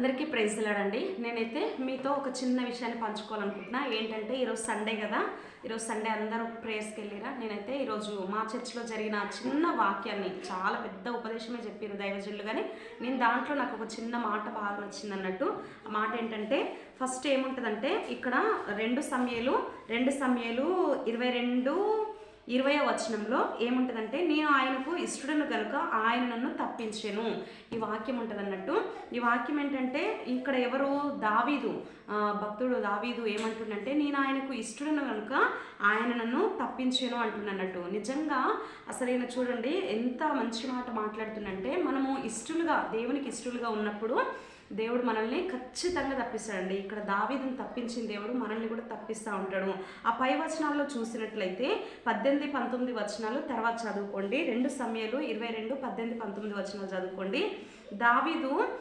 అందరికీ ప్రైజ్లాడండి నేనైతే మీతో ఒక చిన్న విషయాన్ని పంచుకోవాలనుకుంటున్నా. ఏంటంటే ఈరోజు సండే కదా. ఈరోజు సండే అందరూ ప్రేయర్స్కి వెళ్ళిరా. నేనైతే ఈరోజు మా చర్చిలో జరిగిన చిన్న వాక్యాన్ని చాలా పెద్ద ఉపదేశమే చెప్పారు దైవజనులు కానీ నేను దాంట్లో నాకు ఒక చిన్న మాట బాగా నచ్చింది అన్నట్టు. ఆ మాట ఏంటంటే ఫస్ట్ ఏముంటుందంటే ఇక్కడ రెండు సమయాలు రెండు సమయాలు ఇరవై రెండు ఇరవై వచనంలో ఏముంటుందంటే నేను ఆయనకు ఇష్టడను కనుక ఆయన నన్ను తప్పించాను. ఈ వాక్యం ఉంటుంది అన్నట్టు ఈ వాక్యం ఏంటంటే ఇక్కడ ఎవరు? దావీదు. భక్తుడు దావీదు ఏమంటుండంటే నేను ఆయనకు ఇష్టడను కనుక ఆయన నన్ను తప్పించాను అంటున్నట్టు నిజంగా అసలు ఈయన చూడండి ఎంత మంచి మాట మాట్లాడుతుందంటే మనము ఇష్టలుగా దేవునికి ఇష్టలుగా ఉన్నప్పుడు దేవుడు మనల్ని ఖచ్చితంగా తప్పిస్తాడండి. ఇక్కడ దావీదుని తప్పించిన దేవుడు మనల్ని కూడా తప్పిస్తూ ఉంటాడు. ఆ పై వచనాల్లో చూసినట్లయితే పద్దెనిమిది పంతొమ్మిది వచనాలు తర్వాత చదువుకోండి. రెండు సమయాలు ఇరవై రెండు పద్దెనిమిది పంతొమ్మిది వచనాలు చదువుకోండి. దావీదు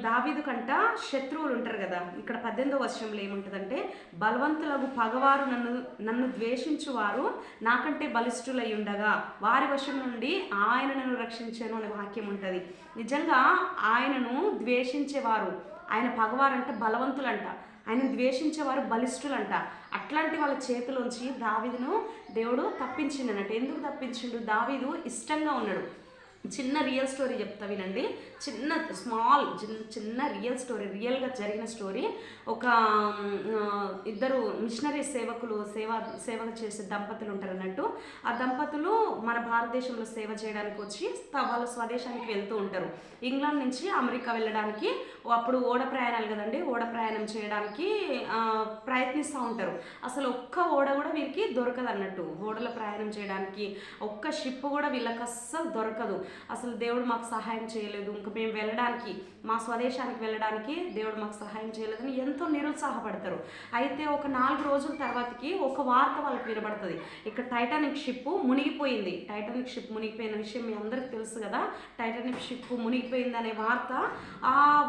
దావీదు కంట శత్రువులు ఉంటారు కదా. ఇక్కడ పద్దెనిమిదో వర్షంలో ఏముంటుందంటే బలవంతులకు పగవారు నన్ను నన్ను ద్వేషించువారు నాకంటే బలిష్ఠులై ఉండగా వారి వశం నుండి ఆయన నన్ను రక్షించాను అనే వాక్యం ఉంటుంది. నిజంగా ఆయనను ద్వేషించేవారు ఆయన పగవారంట బలవంతులంట. ఆయన ద్వేషించేవారు బలిష్ఠులంట. అట్లాంటి వాళ్ళ చేతిలోంచి దావీదును దేవుడు తప్పించిండనట ఎందుకు తప్పించిండు? దావీదు ఇష్టంగా ఉన్నాడు. చిన్న రియల్ స్టోరీ చెప్తా వినండి. చిన్న స్మాల్ చిన్న చిన్న రియల్ స్టోరీ రియల్గా జరిగిన స్టోరీ ఒక ఇద్దరు మిషనరీ సేవకులు సేవ సేవ చేసే దంపతులు ఉంటారు అన్నట్టు. ఆ దంపతులు మన భారతదేశంలో సేవ చేయడానికి వచ్చి త- వాళ్ళ స్వదేశానికి వెళ్తూ ఉంటారు. ఇంగ్లాండ్ నుంచి అమెరికా వెళ్ళడానికి అప్పుడు ఓడ ప్రయాణాలు కదండి. ఓడ ప్రయాణం చేయడానికి ప్రయత్నిస్తూ ఉంటారు. అసలు ఒక్క ఓడ కూడా వీరికి దొరకదు అన్నట్టు. ఓడల ప్రయాణం చేయడానికి ఒక్క షిప్ కూడా వీళ్ళకి అస్సలు దొరకదు. అసలు దేవుడు మాకు సహాయం చేయలేదు. ఇంకా మేము వెళ్ళడానికి మా స్వదేశానికి వెళ్ళడానికి దేవుడు మాకు సహాయం చేయలేదని ఎంతో నిరుత్సాహపడతారు. అయితే ఒక నాలుగు రోజుల తర్వాతకి ఒక వార్త వాళ్ళకి వినబడుతుంది. ఇక్కడ టైటానిక్ షిప్ మునిగిపోయింది. టైటానిక్ షిప్ మునిగిపోయిన విషయం మీ అందరికి తెలుసు కదా? టైటానిక్ షిప్ మునిగిపోయింది అనే వార్త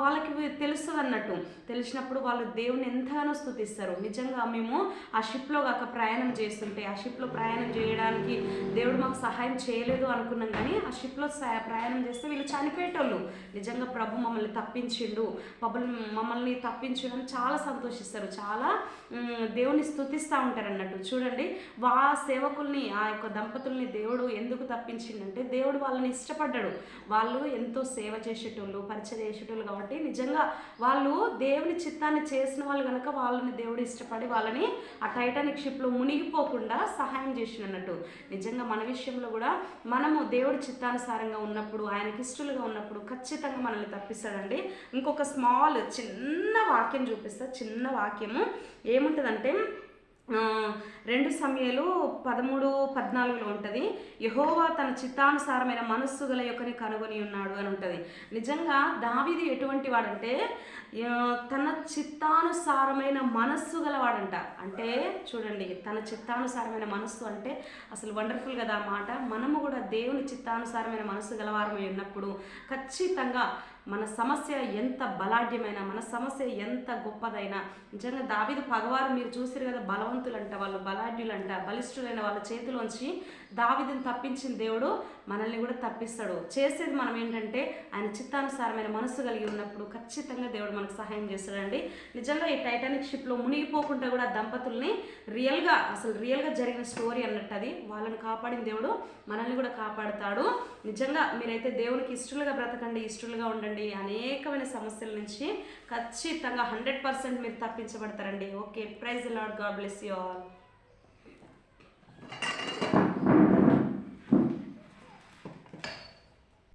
వాళ్ళకి తెలుస్తుంది అన్నట్టు. తెలిసినప్పుడు వాళ్ళు దేవుని ఎంతగానో స్థుతిస్తారు. నిజంగా మేము ఆ షిప్లో కాక ప్రయాణం చేస్తుంటే ఆ షిప్లో ప్రయాణం చేయడానికి దేవుడు మాకు సహాయం చేయలేదు అనుకున్నాం కానీ ఆ షిప్లో ప్రయాణం చేస్తే వీళ్ళు చనిపోయేటోళ్ళు. నిజంగా ప్రభు మమ్మల్ని తప్పించిండు. మమ్మల్ని మమ్మల్ని తప్పించిండు అని చాలా సంతోషిస్తారు. చాలా దేవుని స్థుతిస్తూ ఉంటారు అన్నట్టు. చూడండి వా సేవకుల్ని ఆ యొక్క దంపతుల్ని దేవుడు ఎందుకు తప్పించిండంటే దేవుడు వాళ్ళని ఇష్టపడ్డాడు. వాళ్ళు ఎంతో సేవ చేసేటోళ్ళు పరిచయం చేసేటోళ్ళు కాబట్టి నిజంగా వాళ్ళు దేవుని చిత్తాన్ని చేసిన వాళ్ళు కనుక వాళ్ళని దేవుడు ఇష్టపడి వాళ్ళని ఆ టైటానిక్ షిప్లో మునిగిపోకుండా సహాయం చేసినట్టు నిజంగా మన విషయంలో కూడా మనము దేవుడి చిత్తానుసారంగా ఉన్నప్పుడు ఆయనకి ఇష్టలుగా ఉన్నప్పుడు ఖచ్చితంగా మనల్ని తప్పిస్తాడండి. ఇంకొక స్మాల్ చిన్న వాక్యం చూపిస్తా చిన్న వాక్యము. ఏముంటుందంటే రెండు సమయాలు పదమూడు పద్నాలుగులో ఉంటుంది. యహోవా తన చిత్తానుసారమైన మనస్సు గల యొక్కని కనుగొని ఉన్నాడు అని ఉంటుంది. నిజంగా దావీది ఎటువంటి వాడంటే తన చిత్తానుసారమైన మనస్సు గలవాడంట. అంటే చూడండి తన చిత్తానుసారమైన మనస్సు అంటే అసలు వండర్ఫుల్ కదా మాట. మనము కూడా దేవుని చిత్తానుసారమైన మనస్సు గలవారమై ఉన్నప్పుడు ఖచ్చితంగా మన సమస్య ఎంత బలాఢ్యమైన మన సమస్య ఎంత గొప్పదైనా నిజంగా దావిదు పగవారు మీరు చూసారు కదా బలవంతులంట వాళ్ళు బలాఢ్యులంట బలిష్ఠులైన వాళ్ళ చేతిలోంచి దావిదిని తప్పించిన దేవుడు మనల్ని కూడా తప్పిస్తాడు. చేసేది మనం ఏంటంటే ఆయన చిత్తానుసారమైన మనసు కలిగి ఉన్నప్పుడు ఖచ్చితంగా దేవుడు మనకు సహాయం చేస్తాడండి. నిజంగా ఈ టైటానిక్ షిప్లో మునిగిపోకుండా కూడా దంపతుల్ని రియల్గా అసలు రియల్గా జరిగిన స్టోరీ అన్నట్టు అది. వాళ్ళని కాపాడిన దేవుడు మనల్ని కూడా కాపాడుతాడు. నిజంగా మీరైతే దేవునికి ఇష్టలుగా బ్రతకండి ఇష్టలుగా ఉండండి. అనేకమైన సమస్యల నుంచి ఖచ్చితంగా హండ్రెడ్ పర్సెంట్ మీరు తప్పించబడతారండి. Okay praise lord god bless you all.